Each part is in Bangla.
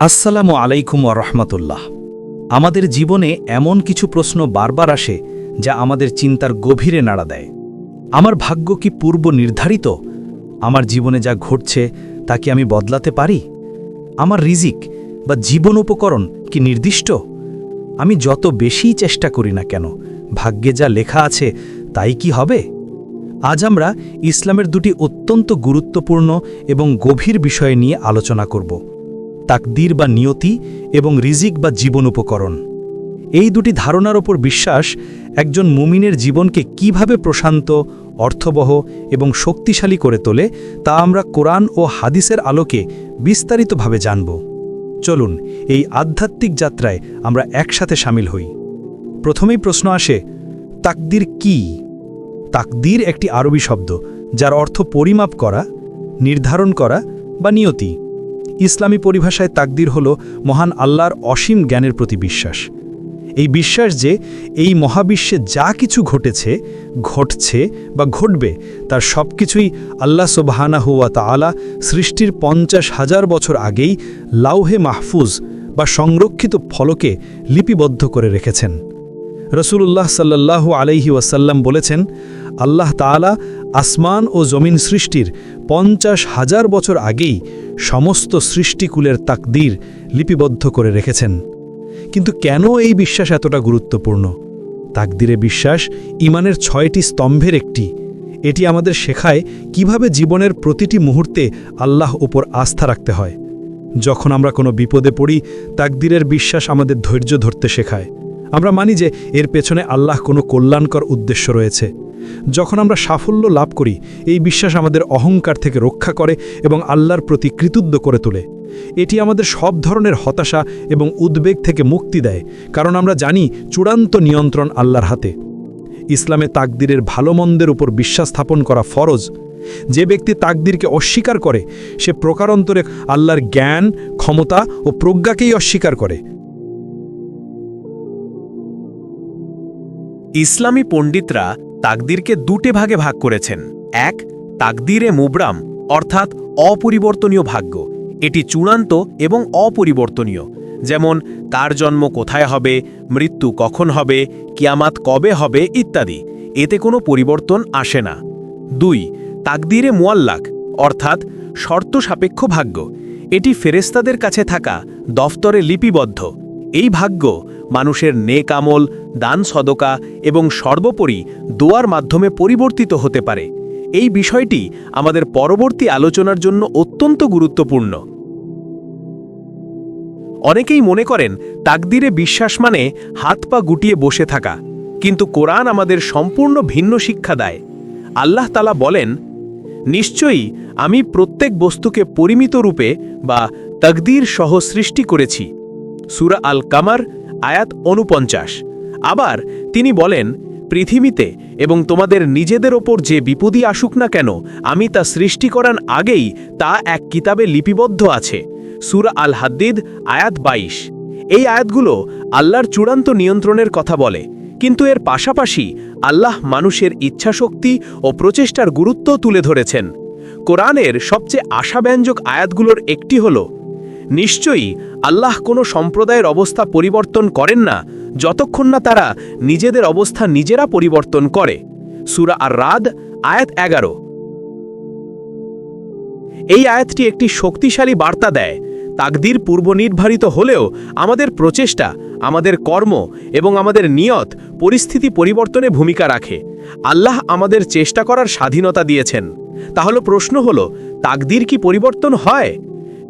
আসসালামু আলাইকুম রহমতুল্লাহ। আমাদের জীবনে এমন কিছু প্রশ্ন বারবার আসে যা আমাদের চিন্তার গভীরে নাড়া দেয়। আমার ভাগ্য কি পূর্ব নির্ধারিত? আমার জীবনে যা ঘটছে, তা কি আমি বদলাতে পারি? আমার রিজিক বা জীবন উপকরণ কি নির্দিষ্ট? আমি যত বেশিই চেষ্টা করি না কেন, ভাগ্যে যা লেখা আছে, তাই কি হবে? আজ আমরা ইসলামের দুটি অত্যন্ত গুরুত্বপূর্ণ এবং গভীর বিষয় নিয়ে আলোচনা করব। তাকদির বা নিয়তি এবং রিজিক বা জীবন উপকরণ। এই দুটি ধারণার ওপর বিশ্বাস একজন মুমিনের জীবনকে কীভাবে প্রশান্ত, অর্থবহ এবং শক্তিশালী করে তোলে তা আমরা কোরআন ও হাদিসের আলোকে বিস্তারিতভাবে জানব। চলুন, এই আধ্যাত্মিক যাত্রায় আমরা একসাথে সামিল হই। প্রথমেই প্রশ্ন আসে, তাকদির কি? তাকদির একটি আরবি শব্দ, যার অর্থ পরিমাপ করা, নির্ধারণ করা বা নিয়তি। ইসলামী পরিভাষায় তাকদির হল মহান আল্লাহর অসীম জ্ঞানের প্রতি বিশ্বাস। এই বিশ্বাস যে এই মহাবিশ্বে যা কিছু ঘটেছে, ঘটছে বা ঘটবে, তার সব কিছুই আল্লাহ সোবাহানা হুয়া তালা সৃষ্টির পঞ্চাশ হাজার বছর আগেই লাউহে মাহফুজ বা সংরক্ষিত ফলকে লিপিবদ্ধ করে রেখেছেন। রসুল্লাহ সাল্লাল্লাহু আলাইহি ওয়াসাল্লাম বলেছেন, আল্লাহ তাআলা আসমান ও জমিন সৃষ্টির পঞ্চাশ হাজার বছর আগেই সমস্ত সৃষ্টিকুলের তাকদির লিপিবদ্ধ করে রেখেছেন। কিন্তু কেন এই বিশ্বাস এতটা গুরুত্বপূর্ণ? তাকদিরে বিশ্বাস ইমানের ছয়টি স্তম্ভের একটি। এটি আমাদের শেখায় কীভাবে জীবনের প্রতিটি মুহূর্তে আল্লাহ উপর আস্থা রাখতে হয়। যখন আমরা কোনো বিপদে পড়ি, তাকদিরের বিশ্বাস আমাদের ধৈর্য ধরতে শেখায়। আমরা মানি যে এর পেছনে আল্লাহ কোনো কল্যাণকর উদ্দেশ্য রয়েছে। যখন আমরা সাফল্য লাভ করি, এই বিশ্বাস আমাদের অহংকার থেকে রক্ষা করে এবং আল্লাহর প্রতি কৃতজ্ঞ করে তোলে। এটি আমাদের সব ধরনের হতাশা এবং উদ্বেগ থেকে মুক্তি দেয়, কারণ আমরা জানি চূড়ান্ত নিয়ন্ত্রণ আল্লাহর হাতে। ইসলামে তাকদিরের ভালো মন্দের উপর বিশ্বাস স্থাপন করা ফরজ। যে ব্যক্তি তাকদিরকে অস্বীকার করে, সে প্রকারান্তরে আল্লাহর জ্ঞান, ক্ষমতা ও প্রজ্ঞাকেই অস্বীকার করে। ইসলামী পণ্ডিতরা তাকদিরকে দুটে ভাগে ভাগ করেছেন। এক, তাকদিরে মুবরাম, অর্থাৎ অপরিবর্তনীয় ভাগ্য। এটি চূড়ান্ত এবং অপরিবর্তনীয়। যেমন, কার জন্ম কোথায় হবে, মৃত্যু কখন হবে, কিয়ামাত কবে হবে ইত্যাদি। এতে কোনো পরিবর্তন আসে না। দুই, তাকদিরে মোয়াল্লাক, অর্থাৎ শর্ত সাপেক্ষ ভাগ্য। এটি ফেরেস্তাদের কাছে থাকা দফতরে লিপিবদ্ধ। এই ভাগ্য মানুষের নেক আমল, দান সদকা এবং সর্বোপরি দোয়ার মাধ্যমে পরিবর্তিত হতে পারে। এই বিষয়টি আমাদের পরবর্তী আলোচনার জন্য অত্যন্ত গুরুত্বপূর্ণ। অনেকেই মনে করেন, তাকদিরে বিশ্বাস মানে হাত পা গুটিয়ে বসে থাকা। কিন্তু কোরআন আমাদের সম্পূর্ণ ভিন্ন শিক্ষা দেয়। আল্লাহ তালা বলেন, নিশ্চয়ই আমি প্রত্যেক বস্তুকে পরিমিত রূপে বা তকদির সহ সৃষ্টি করেছি। সুরা আল কামার আয়াত অনুপঞ্চাশ আবার তিনি বলেন, পৃথিবীতে এবং তোমাদের নিজেদের ওপর যে বিপদই আসুক না কেন, আমি তা সৃষ্টি করার আগেই তা এক কিতাবে লিপিবদ্ধ আছে। সুর আল হাদ্দিদ আয়াত বাইশ। এই আয়াতগুলো আল্লাহর চূড়ান্ত নিয়ন্ত্রণের কথা বলে, কিন্তু এর পাশাপাশি আল্লাহ মানুষের ইচ্ছাশক্তি ও প্রচেষ্টার গুরুত্ব তুলে ধরেছেন। কোরআনের সবচেয়ে আশাব্যঞ্জক আয়াতগুলোর একটি হল নিশ্চয়ই আল্লাহ কোনো সম্প্রদায়ের অবস্থা পরিবর্তন করেন না, যতক্ষণ না তারা নিজেদের অবস্থা নিজেরা পরিবর্তন করে। সুরা আর রাদ আয়াত এগারো। এই আয়াতটি একটি শক্তিশালী বার্তা দেয়। তাকদির পূর্বনির্ধারিত হলেও আমাদের প্রচেষ্টা, আমাদের কর্ম এবং আমাদের নিয়ত পরিস্থিতি পরিবর্তনে ভূমিকা রাখে। আল্লাহ আমাদের চেষ্টা করার স্বাধীনতা দিয়েছেন। তাহলে প্রশ্ন হল, তাকদির কি পরিবর্তন হয়?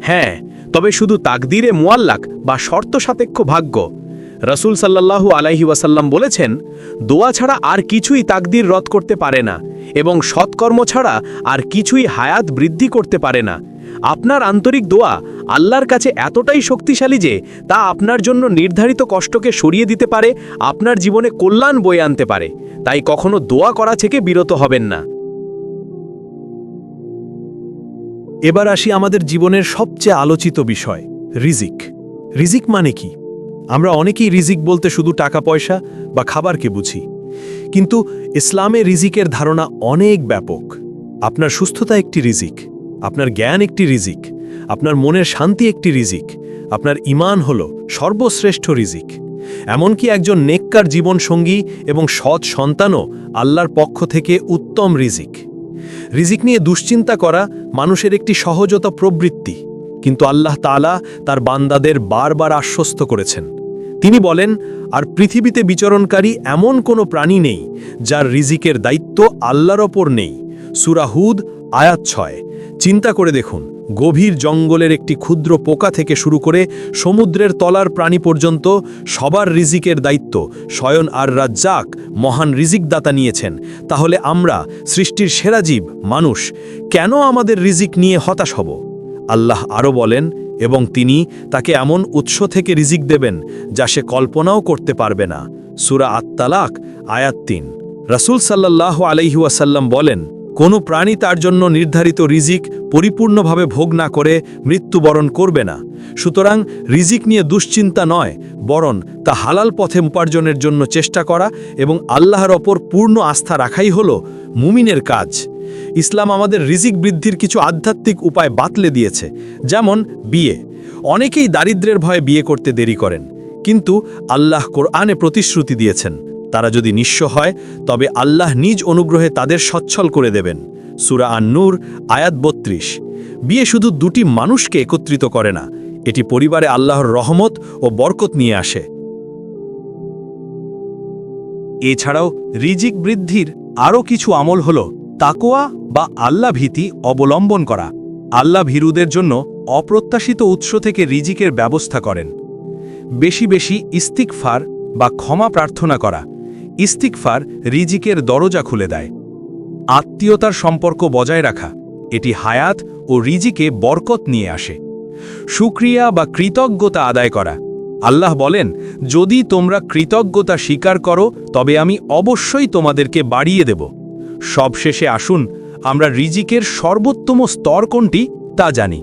হ্যাঁ তবে শুধু তাকদিরে মোয়াল্লাক বা শর্ত সাপেক্ষ ভাগ্য। রসুল সাল্লাল্লাহু আলাইহি ওয়াসাল্লাম বলেছেন, দোয়া ছাড়া আর কিছুই তাকদির রদ করতে পারে না এবং সৎকর্ম ছাড়া আর কিছুই হায়াত বৃদ্ধি করতে পারে না। আপনার আন্তরিক দোয়া আল্লাহর কাছে এতটাই শক্তিশালী যে তা আপনার জন্য নির্ধারিত কষ্টকে সরিয়ে দিতে পারে, আপনার জীবনে কল্যাণ বয়ে আনতে পারে। তাই কখনো দোয়া করা থেকে বিরত হবেন না। এবার আসি আমাদের জীবনের সবচেয়ে আলোচিত বিষয়, রিজিক। রিজিক মানে কি? আমরা অনেকেই রিজিক বলতে শুধু টাকা পয়সা বা খাবারকে বুঝি। কিন্তু ইসলামে রিজিকের ধারণা অনেক ব্যাপক। আপনার সুস্থতা একটি রিজিক, আপনার জ্ঞান একটি রিজিক, আপনার মনের শান্তি একটি রিজিক, আপনার ইমান হল সর্বশ্রেষ্ঠ রিজিক। এমনকি একজন নেককার জীবনসঙ্গী এবং সৎ সন্তানও আল্লাহর পক্ষ থেকে উত্তম রিজিক। রিজিক নিয়ে দুশ্চিন্তা করা মানুষের একটি সহজতা প্রবৃত্তি। কিন্তু আল্লাহ তালা তার বান্দাদের বারবার আশ্বস্ত করেছেন। তিনি বলেন, আর পৃথিবীতে বিচরণকারী এমন কোনো প্রাণী নেই, যার রিজিকের দায়িত্ব আল্লাহর ওপর নেই। সুরাহুদ আয়াত ছয়। চিন্তা করে দেখুন গভীর জঙ্গলের একটি ক্ষুদ্র পোকা থেকে শুরু করে সমুদ্রের তলার প্রাণী পর্যন্ত সবার রিজিকের দায়িত্ব। স্বয়ন আর রাজ্জাক মহান রিজিকদাতা নিয়েছেন। তাহলে আমরা, সৃষ্টির সেরা জীব, মানুষ, কেন আমাদের রিজিক নিয়ে হতাশ হব? আল্লাহ আরও বলেন, এবং তিনি তাকে এমন উৎস থেকে রিজিক দেবেন যা সে কল্পনাও করতে পারবে না। সুরা আত্মালাক আয়াত তিন। রাসুল সাল্লাহ আলাইহুয়াসাল্লাম বলেন, কোনো প্রাণী তার জন্য নির্ধারিত রিজিক পরিপূর্ণভাবে ভোগ না করে মৃত্যুবরণ করবে না। সুতরাং রিজিক নিয়ে দুশ্চিন্তা নয় বরণ তা হালাল পথে উপার্জনের জন্য চেষ্টা করা এবং আল্লাহর ওপর পূর্ণ আস্থা রাখাই হল মুমিনের কাজ। ইসলাম আমাদের রিজিক বৃদ্ধির কিছু আধ্যাত্মিক উপায় বাতলে দিয়েছে, যেমন বিয়ে। অনেকেই দারিদ্রের ভয়ে বিয়ে করতে দেরি করেন, কিন্তু আল্লাহ কোরআনে প্রতিশ্রুতি দিয়েছেন, তারা যদি নিঃস্ব হয়, তবে আল্লাহ নিজ অনুগ্রহে তাদের সচ্ছল করে দেবেন। সুরা আন্নুর, আয়াত বত্রিশ। বিয়ে শুধু দুটি মানুষকে একত্রিত করে না, এটি পরিবারে আল্লাহর রহমত ও বরকত নিয়ে আসে। এছাড়াও রিজিক বৃদ্ধির আরও কিছু আমল হল তাকোয়া বা আল্লা ভীতি অবলম্বন করা। আল্লা ভীরুদের জন্য অপ্রত্যাশিত উৎস থেকে রিজিকের ব্যবস্থা করেন। বেশি বেশি ইস্তিকফার বা ক্ষমা প্রার্থনা করা। ইস্তিকফার রিজিকের দরজা খুলে দেয়। আত্মীয়তার সম্পর্ক বজায় রাখা। এটি হায়াত ও রিজিকে বরকত নিয়ে আসে। সুক্রিয়া বা কৃতজ্ঞতা আদায় করা। আল্লাহ বলেন, যদি তোমরা কৃতজ্ঞতা স্বীকার করো, তবে আমি অবশ্যই তোমাদেরকে বাড়িয়ে দেব। সবশেষে আসুন, আমরা রিজিকের সর্বোত্তম স্তর কোনটি তা জানি।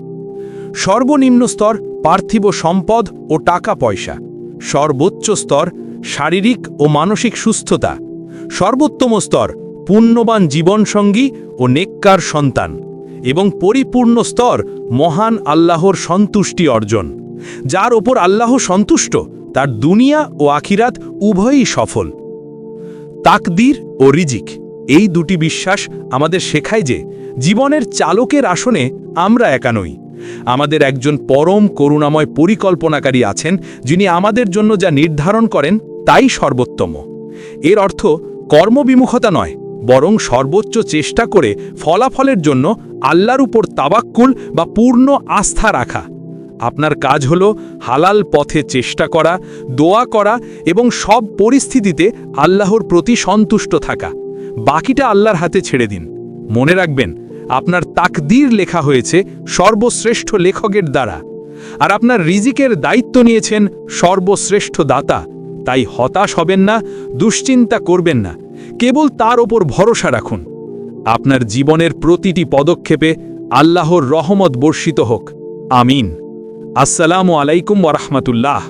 সর্বনিম্ন স্তর পার্থিব সম্পদ ও টাকা পয়সা। সর্বোচ্চ স্তর শারীরিক ও মানসিক সুস্থতা। সর্বোত্তম স্তর পুণ্যবান জীবনসঙ্গী ও নেককার সন্তান এবং পরিপূর্ণ স্তর মহান আল্লাহর সন্তুষ্টি অর্জন, যার ওপর আল্লাহ সন্তুষ্ট, তার দুনিয়া ও আখিরাত উভয়ই সফল। তাকদির ও রিজিক, এই দুটি বিশ্বাস আমাদের শেখায় যে জীবনের চালকের আসনে আমরা একা নই। আমাদের একজন পরম করুণাময় পরিকল্পনাকারী আছেন, যিনি আমাদের জন্য যা নির্ধারণ করেন তাই সর্বোত্তম। এর অর্থ কর্মবিমুখতা নয় বরং সর্বোচ্চ চেষ্টা করে ফলাফলের জন্য আল্লাহর উপর তাবাক্কুল বা পূর্ণ আস্থা রাখা। আপনার কাজ হল হালাল পথে চেষ্টা করা, দোয়া করা এবং সব পরিস্থিতিতে আল্লাহর প্রতি সন্তুষ্ট থাকা। বাকিটা আল্লাহর হাতে ছেড়ে দিন। মনে রাখবেন, আপনার তাকদীর লেখা হয়েছে সর্বশ্রেষ্ঠ লেখকের দ্বারা। আর আপনার রিজিকের দায়িত্ব নিয়েছেন সর্বশ্রেষ্ঠ দাতা। তাই হতাশ হবেন না, দুশ্চিন্তা করবেন না। কেবল তার ওপর ভরসা রাখুন। আপনার জীবনের প্রতিটি পদক্ষেপে আল্লাহর রহমত বর্ষিত হোক। আমিন। আসসালামু আলাইকুম ওরহমতুল্লাহ